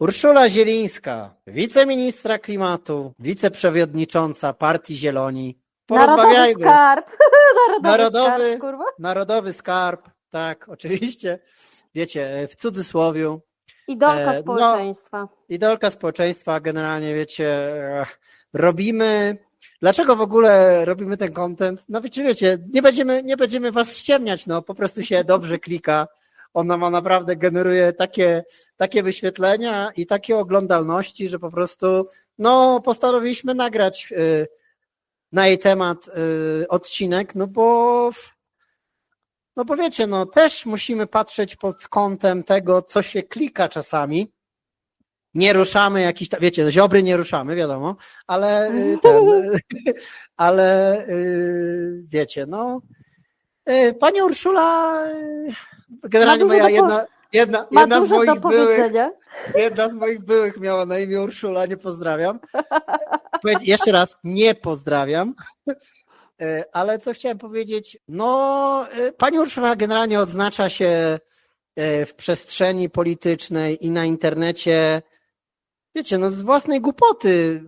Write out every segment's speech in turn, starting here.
Urszula Zielińska, wiceministra klimatu, wiceprzewodnicząca Partii Zieloni. Narodowy Porozmawiajmy. skarb. Narodowy, Narodowy. skarb, kurwa. Narodowy skarb, tak, oczywiście. Wiecie, w cudzysłowiu. Idolka E, no. społeczeństwa. idolka społeczeństwa, generalnie wiecie, e, robimy. Dlaczego w ogóle robimy ten content? No wiecie, wiecie, nie będziemy, nie będziemy was ściemniać, no po prostu się dobrze klika. Ona ma naprawdę generuje takie, takie wyświetlenia i takie oglądalności, że po prostu no postanowiliśmy nagrać y, na jej temat y, odcinek, no bo no bo wiecie, no też musimy patrzeć pod kątem tego, co się klika czasami. Nie ruszamy jakiś, wiecie, ziobry nie ruszamy, wiadomo, ale y, ten, ale wiecie, no. Pani Urszula generalnie moja do jedna, jedna, Ma jedna z moich byłych, jedna z moich byłych miała na imię Urszula, nie pozdrawiam. Jeszcze raz, nie pozdrawiam. E, Ale co chciałem powiedzieć? No, e, pani Urszula generalnie oznacza się e, w przestrzeni politycznej i na internecie, wiecie, no z własnej głupoty.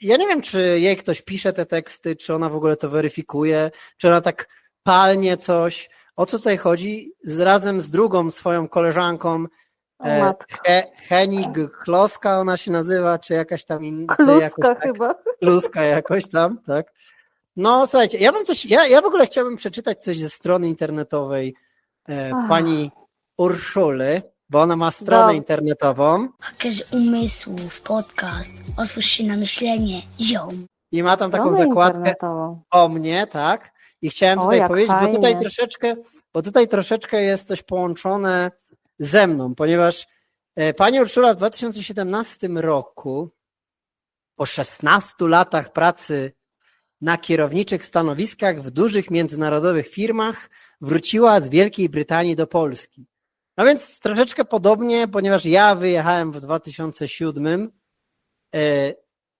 Ja nie wiem, czy jej ktoś pisze te teksty, czy ona w ogóle to weryfikuje, czy ona tak palnie coś. O co tutaj chodzi? Z, razem z drugą swoją koleżanką, e. He, Henig Kloska ona się nazywa, czy jakaś tam inna. Kluska tak. chyba. Kluska jakoś tam, tak? No słuchajcie, ja bym coś, ja, ja w ogóle chciałbym przeczytać coś ze strony internetowej e, pani Urszuli, bo ona ma stronę Dobra. internetową Pokaż umysłów, podcast, otwórz się na myślenie, ziom. i ma tam taką zakładkę o mnie, tak? I chciałem O, tutaj jak powiedzieć, bo tutaj troszeczkę, bo tutaj troszeczkę jest coś połączone ze mną, ponieważ e, pani Urszula w 2017 roku, po 16 latach pracy na kierowniczych stanowiskach w dużych międzynarodowych firmach, wróciła z Wielkiej Brytanii do Polski. No więc troszeczkę podobnie, ponieważ ja wyjechałem w 2007, e,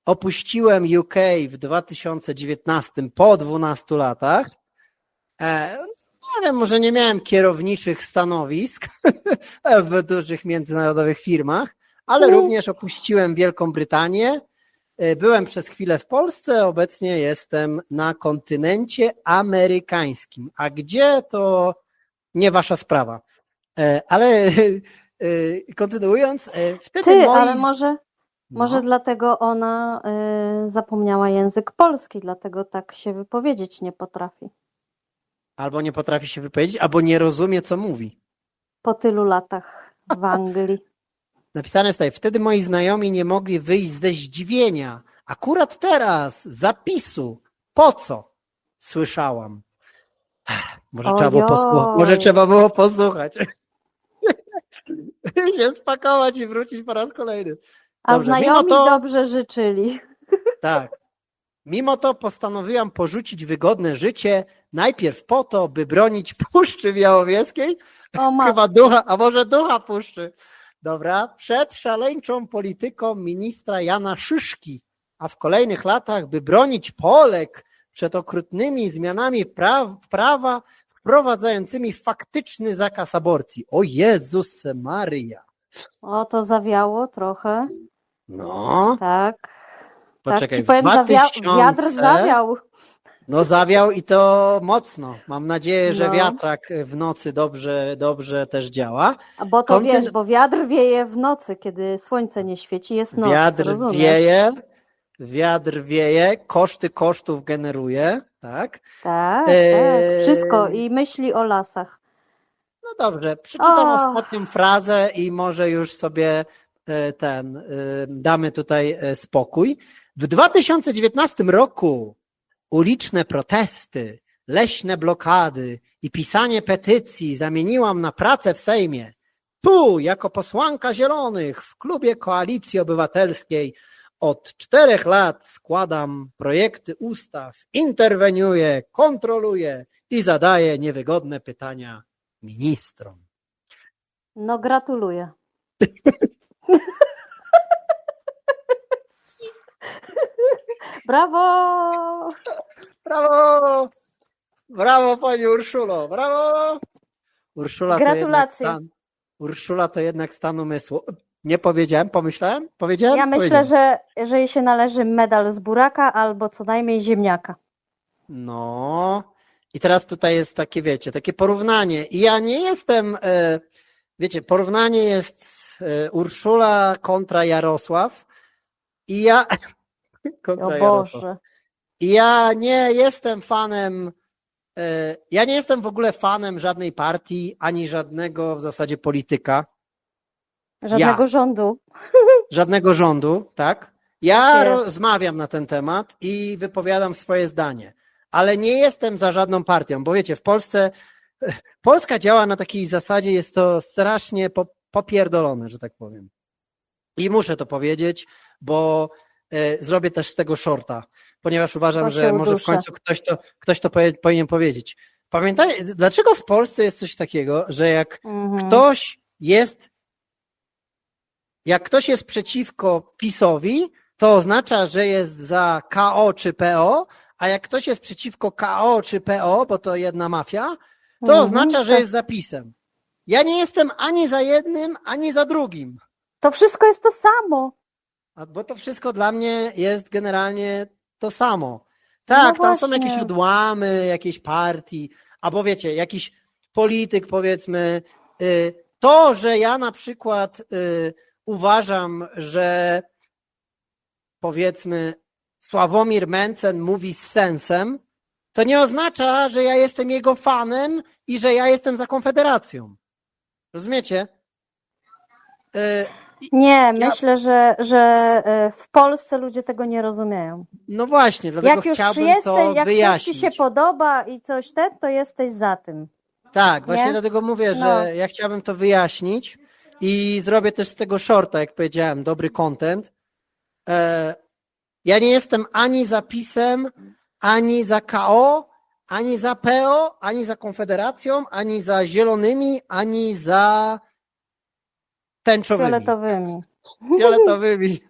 opuściłem UK w 2019 po 12 latach. Nie wiem, może nie miałem kierowniczych stanowisk w dużych międzynarodowych firmach, ale również opuściłem Wielką Brytanię. E, Byłem przez chwilę w Polsce, obecnie jestem na kontynencie amerykańskim. A gdzie to nie wasza sprawa. E, Ale e, kontynuując, wtedy Ty, moi... ale może, może No. dlatego ona y, zapomniała język polski, dlatego tak się wypowiedzieć nie potrafi. Albo nie potrafi się wypowiedzieć, albo nie rozumie, co mówi. Po tylu latach w Anglii. Napisane jest tutaj, wtedy moi znajomi nie mogli wyjść ze zdziwienia. Akurat teraz, zapisu. Po co? Słyszałam. Może trzeba było posłuchać. Może trzeba było posłuchać. się spakować i wrócić po raz kolejny. A Dobrze, znajomi to- dobrze życzyli. Tak. Mimo to postanowiłam porzucić wygodne życie, najpierw po to, by bronić Puszczy Białowieskiej, O ma... Chyba ducha, a może ducha puszczy. Dobra, przed szaleńczą polityką ministra Jana Szyszki, a w kolejnych latach, by bronić Polek przed okrutnymi zmianami praw, prawa wprowadzającymi faktyczny zakaz aborcji. O Jezus Maria. O, to zawiało trochę. No, Tak. poczekaj. tak ci w powiem, zawia... 2000 wiatr zawiał. No zawiał i to mocno. Mam nadzieję, że No. wiatrak w nocy dobrze, dobrze też działa. A Bo to Koncert- wiesz, bo wiatr wieje w nocy, kiedy słońce nie świeci, jest noc, Wiatr rozumiesz? wieje, wiatr wieje, koszty kosztów generuje, tak? Tak, Eee. tak. Wszystko i myśli o lasach. No dobrze, przeczytam O. ostatnią frazę i może już sobie e, ten, e, damy tutaj e, spokój. W 2019 roku uliczne protesty, leśne blokady i pisanie petycji zamieniłam na pracę w Sejmie. Tu, jako posłanka Zielonych w klubie Koalicji Obywatelskiej od czterech lat składam projekty ustaw, interweniuję, kontroluję i zadaję niewygodne pytania ministrom. No gratuluję. Brawo! Brawo! Brawo pani Urszulo, brawo! Urszula to Gratulacje. stan, Urszula to jednak stan umysłu. Nie powiedziałem, pomyślałem? Powiedziałem? Ja myślę, że, że jej się należy medal z buraka albo co najmniej ziemniaka. No. I teraz tutaj jest takie, wiecie, takie porównanie. I ja nie jestem, e, wiecie, porównanie jest e, Urszula kontra Jarosław. I ja. kontra O Jarosław. Boże. I ja nie jestem fanem. e, Ja nie jestem w ogóle fanem żadnej partii, ani żadnego w zasadzie polityka, Żadnego Ja. rządu. żadnego rządu, tak? Ja rozmawiam na ten temat i wypowiadam swoje zdanie, ale nie jestem za żadną partią, bo wiecie, w Polsce Polska działa na takiej zasadzie, jest to strasznie po- popierdolone, że tak powiem. I muszę to powiedzieć, bo e, zrobię też z tego shorta, ponieważ uważam, że może w końcu ktoś to, ktoś to powie, powinien powiedzieć. Pamiętaj, dlaczego w Polsce jest coś takiego, że jak Mhm. ktoś jest, jak ktoś jest przeciwko PiSowi, to oznacza, że jest za KO czy PO, a jak ktoś jest przeciwko KO czy PO, bo to jedna mafia, to Mhm, oznacza, że tak. jest za PiSem. Ja nie jestem ani za jednym, ani za drugim. To wszystko jest to samo. A- Bo to wszystko dla mnie jest generalnie to samo. Tak, No tam są jakieś odłamy jakiejś partii, albo wiecie, jakiś polityk powiedzmy. y, To, że ja na przykład y, uważam, że powiedzmy Sławomir Mencen mówi z sensem, to nie oznacza, że ja jestem jego fanem i że ja jestem za Konfederacją. Rozumiecie? Y, Nie, myślę, że, że e, w Polsce ludzie tego nie rozumieją. No właśnie, dlatego Jak już chciałbym jesteś, to jak coś wyjaśnić. ci się podoba i coś ten, to jesteś za tym. Tak, właśnie nie? dlatego mówię, że No. ja chciałbym to wyjaśnić i zrobię też z tego shorta, jak powiedziałem, dobry content. Ja nie jestem ani za PiSem, ani za KO, ani za PO, ani za Konfederacją, ani za Zielonymi, ani za tęczowymi, Fioletowymi. fioletowymi,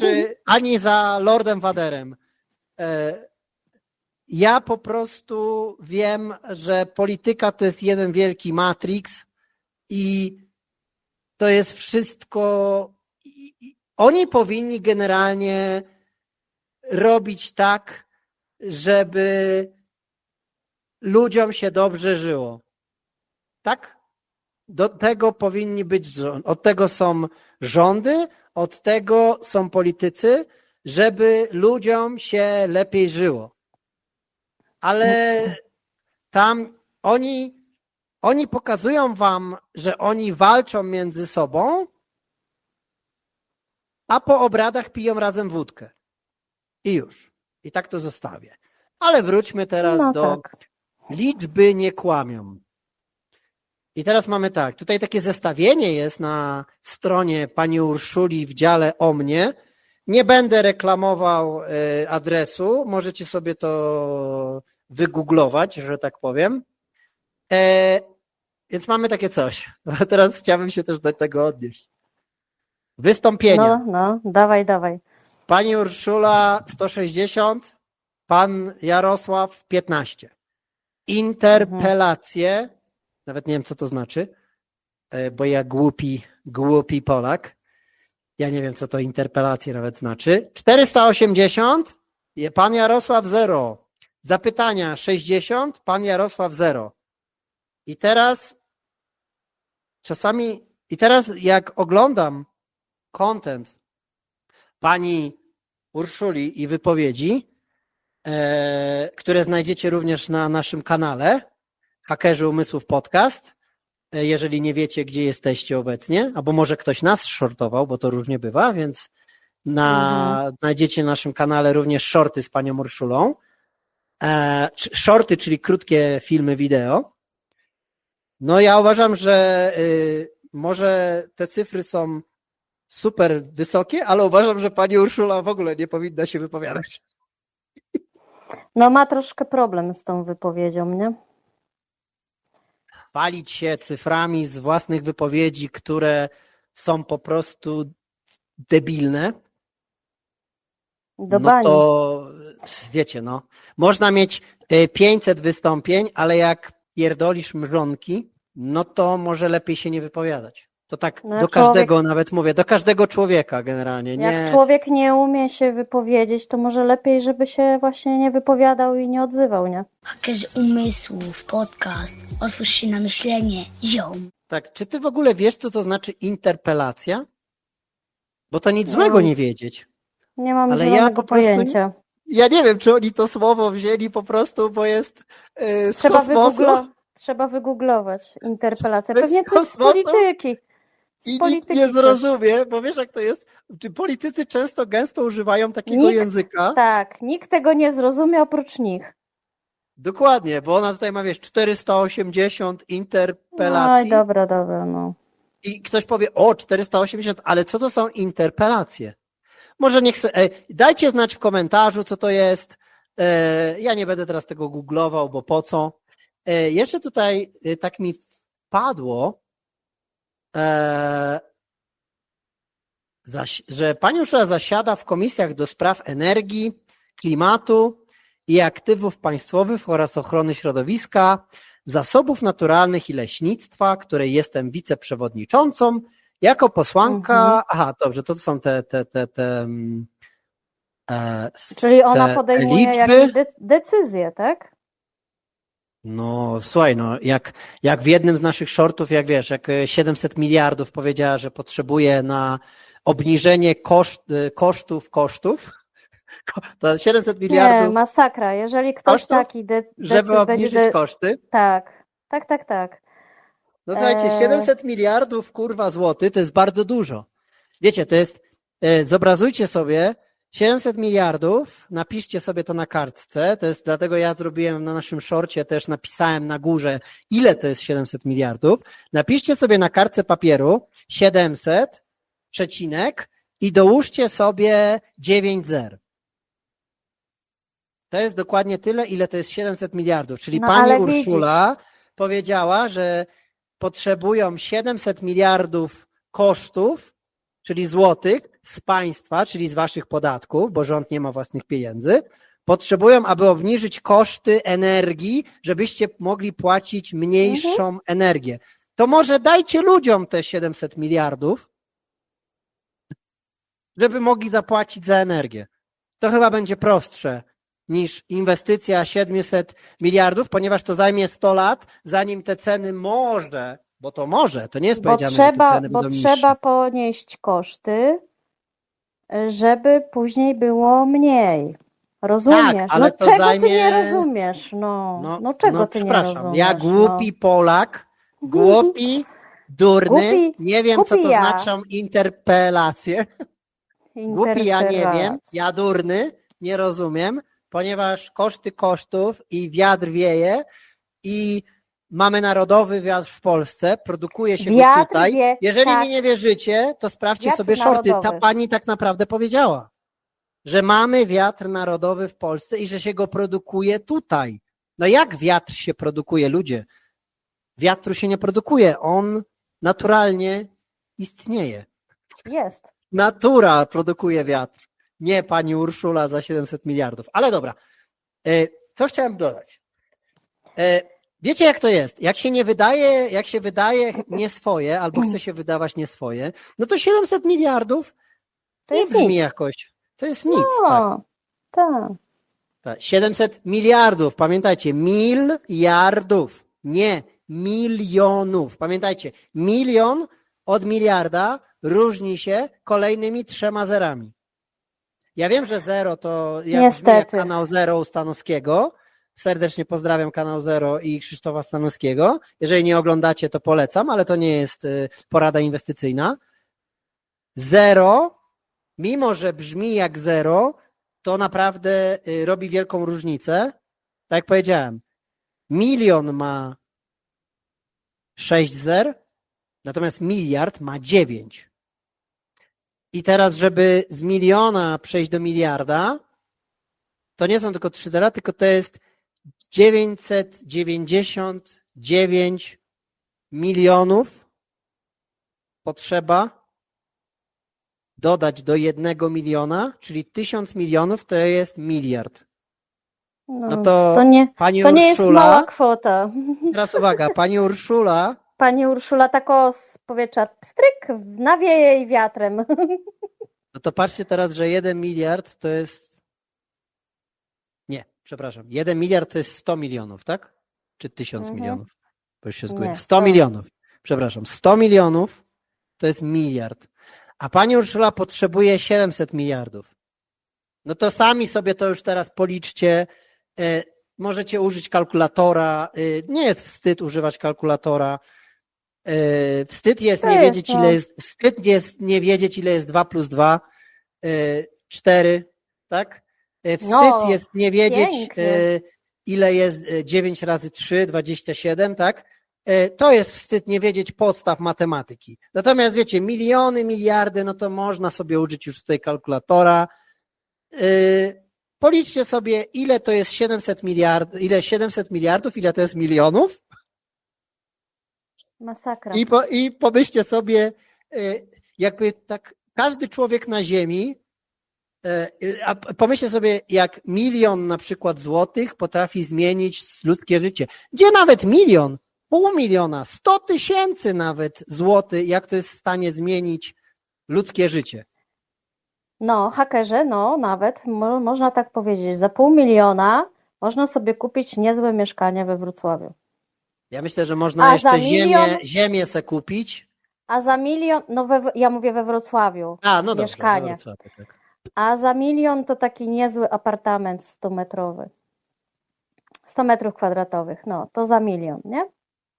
czy ani za Lordem Waderem. E, Ja po prostu wiem, że polityka to jest jeden wielki matrix i to jest wszystko. Oni powinni generalnie robić tak, żeby ludziom się dobrze żyło. Tak? Do tego powinni być. Od tego są rządy, od tego są politycy, żeby ludziom się lepiej żyło. Ale tam oni, oni pokazują wam, że oni walczą między sobą, a po obradach piją razem wódkę. I już. I tak to zostawię. Ale wróćmy teraz No do tak. liczby nie kłamią. I teraz mamy tak, tutaj takie zestawienie jest na stronie pani Urszuli w dziale o mnie. Nie będę reklamował y, adresu, możecie sobie to wygooglować, że tak powiem. E, więc mamy takie coś. Teraz chciałbym się też do tego odnieść. Wystąpienia. No, no, dawaj, dawaj. Pani Urszula 160, pan Jarosław 15. Interpelacje, nawet nie wiem co to znaczy, e, bo ja głupi, głupi Polak. Ja nie wiem co to interpelacje nawet znaczy. 480, je- pan Jarosław 0. Zapytania 60, pan Jarosław 0. I teraz czasami, i teraz jak oglądam content pani Urszuli i wypowiedzi, e, które znajdziecie również na naszym kanale Hakerzy Umysłów Podcast. E, Jeżeli nie wiecie, gdzie jesteście obecnie, albo może ktoś nas shortował, bo to różnie bywa, więc na, znajdziecie na naszym kanale również shorty z panią Urszulą. E, shorty, czyli krótkie filmy wideo. No ja uważam, że y, może te cyfry są super wysokie, ale uważam, że pani Urszula w ogóle nie powinna się wypowiadać. No ma troszkę problem z tą wypowiedzią, nie? Chwalić się cyframi z własnych wypowiedzi, które są po prostu debilne, Do no bani. to wiecie, no. Można mieć y, 500 wystąpień, ale jak pierdolisz mrzonki, no to może lepiej się nie wypowiadać. To tak No, do człowiek- każdego nawet mówię, do każdego człowieka generalnie. Nie, Jak człowiek nie umie się wypowiedzieć, to może lepiej, żeby się właśnie nie wypowiadał i nie odzywał, nie? Hakerzy umysłów, podcast. Otwórz się na myślenie, ziom. Tak, czy ty w ogóle wiesz, co to znaczy interpelacja? Bo to nic złego mam. nie wiedzieć. Nie mam Ale ja po prostu nie- pojęcia. Ja nie wiem, czy oni to słowo wzięli po prostu, bo jest yy, z Trzeba, kosmosu wygooglo- trzeba wygooglować interpelację. Pewnie coś z polityki. I nikt nie zrozumie, bo wiesz jak to jest? Politycy często gęsto używają takiego Nikt- języka. Tak, nikt tego nie zrozumie oprócz nich. Dokładnie, bo ona tutaj ma, wiesz, 480 interpelacji Oj, dobra, dobra, no. i ktoś powie, o, 480, ale co to są interpelacje? Może niech se, e, dajcie znać w komentarzu, co to jest. E, ja nie będę teraz tego googlował, bo po co. E, jeszcze tutaj e, tak mi wpadło, e, zaś, że pani Urszula zasiada w komisjach do spraw energii, klimatu i aktywów państwowych oraz ochrony środowiska, zasobów naturalnych i leśnictwa, której jestem wiceprzewodniczącą, jako posłanka. Mhm. Aha, dobrze, to są te, te, te, te mm, e, Czyli ona podejmuje liczby? jakieś de- decyzje, tak? No, słuchaj, no, jak, jak w jednym z naszych shortów, jak wiesz, jak e, 700 miliardów powiedziała, że potrzebuje na obniżenie koszt, e, kosztów kosztów, to 700 Nie, miliardów, masakra. Jeżeli ktoś Kosztów? taki de- żeby obniżyć de- koszty. Tak, tak, tak, tak. No słuchajcie, Eee. 700 miliardów, kurwa, złotych, to jest bardzo dużo. Wiecie, to jest, e, zobrazujcie sobie, 700 miliardów, napiszcie sobie to na kartce, to jest, dlatego ja zrobiłem na naszym szorcie, też napisałem na górze, ile to jest 700 miliardów. Napiszcie sobie na kartce papieru 700, przecinek i dołóżcie sobie 9 zer. To jest dokładnie tyle, ile to jest 700 miliardów, czyli No, pani Urszula powiedziała, że potrzebują 700 miliardów kosztów, czyli złotych z państwa, czyli z waszych podatków, bo rząd nie ma własnych pieniędzy. Potrzebują, aby obniżyć koszty energii, żebyście mogli płacić mniejszą energię. To może dajcie ludziom te 700 miliardów, żeby mogli zapłacić za energię. To chyba będzie prostsze niż inwestycja 700 miliardów, ponieważ to zajmie 100 lat, zanim te ceny może, bo to może, to nie jest Bo powiedziane, te trzeba, bo trzeba ponieść koszty, żeby później było mniej. Rozumiesz? Tak, ale no to czego ty nie zajmie- rozumiesz? No, no, No, czego no, ty nie przepraszam, rozumiesz? ja głupi Polak, głupi, durny, Głupi- nie wiem, co to ja. znaczą interpelacje. no. Głupi ja nie wiem, ja durny, nie rozumiem, ponieważ koszty kosztów i wiatr wieje i mamy narodowy wiatr w Polsce, produkuje się go Wiatr tutaj. wie- Jeżeli tak. mi nie wierzycie, to sprawdźcie Wiatr sobie shorty. Ta pani tak naprawdę powiedziała, że mamy wiatr narodowy w Polsce i że się go produkuje tutaj. No jak wiatr się produkuje, ludzie? Wiatru się nie produkuje, on naturalnie istnieje. Jest. Natura produkuje wiatr. Nie pani Urszula za 700 miliardów. Ale dobra. E, Co chciałem dodać? Wiecie, jak to jest? Jak się nie wydaje, jak się wydaje nie swoje, albo chce się wydawać nie swoje, no to 700 miliardów To nie jest brzmi nic. jakoś. To jest nic. Tak, No, tak. tak. 700 miliardów. Pamiętajcie, miliardów. Nie milionów. Pamiętajcie, milion od miliarda różni się kolejnymi trzema zerami. Ja wiem, że zero to jak, jak kanał Zero Stanowskiego. Serdecznie pozdrawiam kanał Zero i Krzysztofa Stanowskiego. Jeżeli nie oglądacie, to polecam, ale to nie jest y, porada inwestycyjna. Zero, mimo że brzmi jak zero, to naprawdę y, robi wielką różnicę. Tak jak powiedziałem, milion ma 6 zer, natomiast miliard ma 9. I teraz, żeby z miliona przejść do miliarda, to nie są tylko 3 zera, tylko to jest 999 milionów potrzeba dodać do jednego miliona, czyli tysiąc milionów to jest miliard. No, No to to nie, Pani to nie jest mała kwota. teraz uwaga, pani Urszula pani Urszula tako z powietrza pstryk, nawieje jej wiatrem. No to patrzcie teraz, że 1 miliard to jest. Przepraszam. 1 miliard to jest 100 milionów, tak? Czy 1000 Mhm. milionów? Bo już się zgubiłem. 100 100. milionów. Przepraszam. 100 milionów to jest miliard. A pani Urszula potrzebuje 700 miliardów. No to sami sobie to już teraz policzcie. E, Możecie użyć kalkulatora. E, Nie jest wstyd używać kalkulatora. E, Wstyd jest To nie wiedzieć, ile jest. Wstyd jest nie wiedzieć, ile jest 2 plus 2. 4, tak? E, Wstyd No, jest nie wiedzieć, pięknie. e, ile jest e, 9 razy 3, 27, tak? E, To jest wstyd nie wiedzieć podstaw matematyki. Natomiast wiecie, miliony, miliardy, no to można sobie użyć już tutaj kalkulatora. E, Policzcie sobie, ile to jest 700 miliardów, ile 700 miliardów, ile to jest milionów Masakra. i, po, i pomyślcie sobie, e, jakby tak każdy człowiek na ziemi, e, a pomyślcie sobie, jak milion na przykład złotych potrafi zmienić ludzkie życie. Gdzie nawet milion, pół miliona, sto tysięcy nawet złotych, jak to jest w stanie zmienić ludzkie życie. No, hakerze, no nawet, mo, można tak powiedzieć, za pół miliona można sobie kupić niezłe mieszkanie we Wrocławiu. Ja myślę, że można A jeszcze za ziemię, milion? ziemię se kupić. A za milion, no we, ja mówię we Wrocławiu, A, no dobrze. Mieszkanie. Wrocławiu, tak. A za milion to taki niezły apartament 100-metrowy. 100 metrów kwadratowych, no to za milion, nie?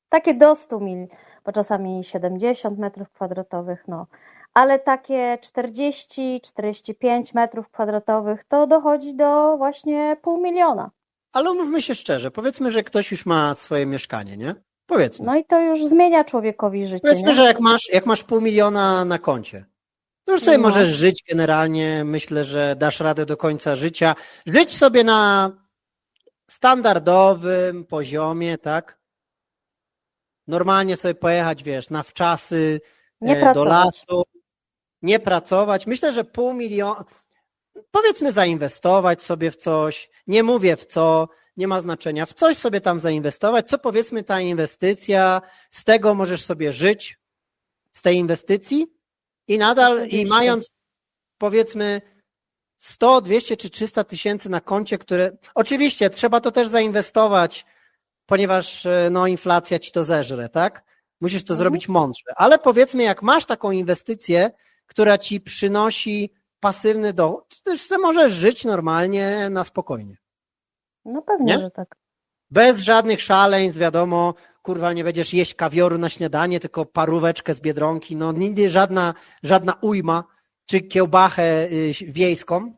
Takie do 100 mil, bo czasami 70 metrów kwadratowych, no. Ale takie 40-45 metrów kwadratowych to dochodzi do właśnie pół miliona. Ale umówmy się szczerze, powiedzmy, że ktoś już ma swoje mieszkanie, nie? Powiedzmy. No i to już zmienia człowiekowi życie, Powiedzmy, nie? że jak masz, jak masz pół miliona na koncie, to już sobie No. możesz żyć generalnie. Myślę, że dasz radę do końca życia. Żyć sobie na standardowym poziomie, tak? Normalnie sobie pojechać, wiesz, na wczasy, Nie e, do pracować. lasu, nie pracować. Myślę, że pół miliona, powiedzmy zainwestować sobie w coś, nie mówię w co, nie ma znaczenia, w coś sobie tam zainwestować, co powiedzmy ta inwestycja, z tego możesz sobie żyć, z tej inwestycji i nadal, i mając powiedzmy 100, 200 czy 300 tysięcy na koncie, które oczywiście trzeba to też zainwestować, ponieważ e, no, inflacja ci to zeżre, tak? Musisz to Mhm. zrobić mądrze. Ale powiedzmy, jak masz taką inwestycję, która ci przynosi pasywny dochód, to też możesz żyć normalnie, na spokojnie. No pewnie, Nie? że tak. Bez żadnych szaleństw, wiadomo, kurwa, nie będziesz jeść kawioru na śniadanie, tylko paróweczkę z biedronki, no nigdy żadna, żadna ujma, czy kiełbachę y, wiejską,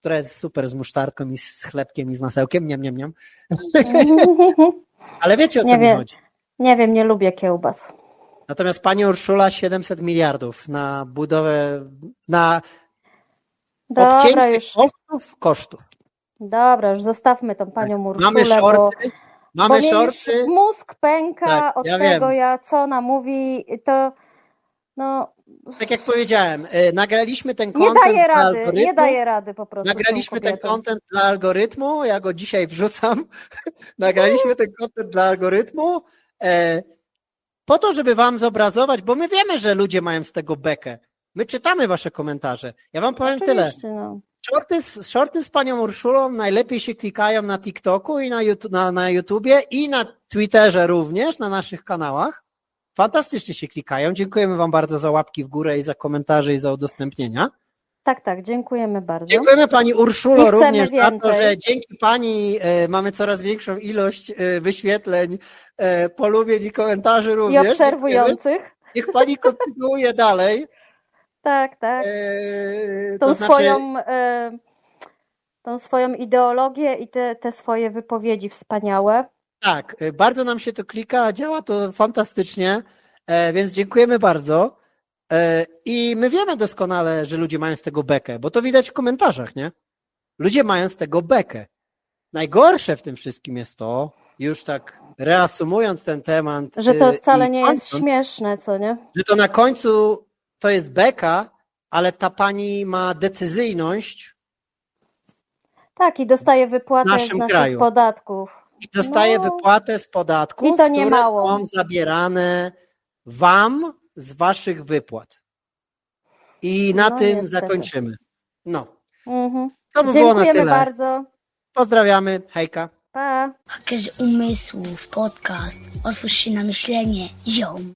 która jest super z musztarką i z chlebkiem i z masełkiem, niam, niam, niam. Ale wiecie o co Nie mi wiem. chodzi. Nie wiem, nie lubię kiełbas. Natomiast pani Urszula 700 miliardów na budowę, na Dobra, obcięcie już, kosztów, kosztów. dobra, już zostawmy tą panią Urszulę, Mamy bo, shorty, mamy bo shorty. mózg pęka Tak, od ja tego, wiem. ja, co ona mówi, to no, Tak jak powiedziałem, y, nagraliśmy ten nie content daje rady, nie daje rady po prostu. Nagraliśmy ten kobietą. content dla algorytmu, ja go dzisiaj wrzucam. Nagraliśmy ten content dla algorytmu e, po to, żeby wam zobrazować, bo my wiemy, że ludzie mają z tego bekę. My czytamy wasze komentarze. Ja wam powiem tyle. Oczywiście, no. Shorty z, shorty z panią Urszulą najlepiej się klikają na TikToku i na, YouTube, na, na YouTubie i na Twitterze również, na naszych kanałach. Fantastycznie się klikają. Dziękujemy wam bardzo za łapki w górę i za komentarze i za udostępnienia. Tak, tak, dziękujemy bardzo. Dziękujemy Pani I Urszulo również za to, więcej. że dzięki Pani e, mamy coraz większą ilość e, wyświetleń, e, polubień i komentarzy I również. Dziękujemy. obserwujących. Niech Pani kontynuuje dalej. Tak, tak. E, tą to znaczy, swoją, e, tą swoją ideologię i te, te swoje wypowiedzi wspaniałe. tak, e, bardzo nam się to klika, działa to fantastycznie, e, więc dziękujemy bardzo. E, I my wiemy doskonale, że ludzie mają z tego bekę, bo to widać w komentarzach, nie? Ludzie mają z tego bekę. Najgorsze w tym wszystkim jest to, już tak reasumując ten temat, Że to e, wcale nie jest śmieszne, co nie? że to na końcu to jest beka, ale ta pani ma decyzyjność. Tak, i dostaje W wypłatę z naszym naszych kraju. podatków. i dostaje No. wypłatę z podatków, I to nie które mało. są zabierane wam z waszych wypłat. I na No, tym niestety. zakończymy. No, Mhm. to by było na Dziękujemy tyle. bardzo. Pozdrawiamy, hejka. Pa. Hakerzy umysłów, podcast. Otwórz się na myślenie, ziom.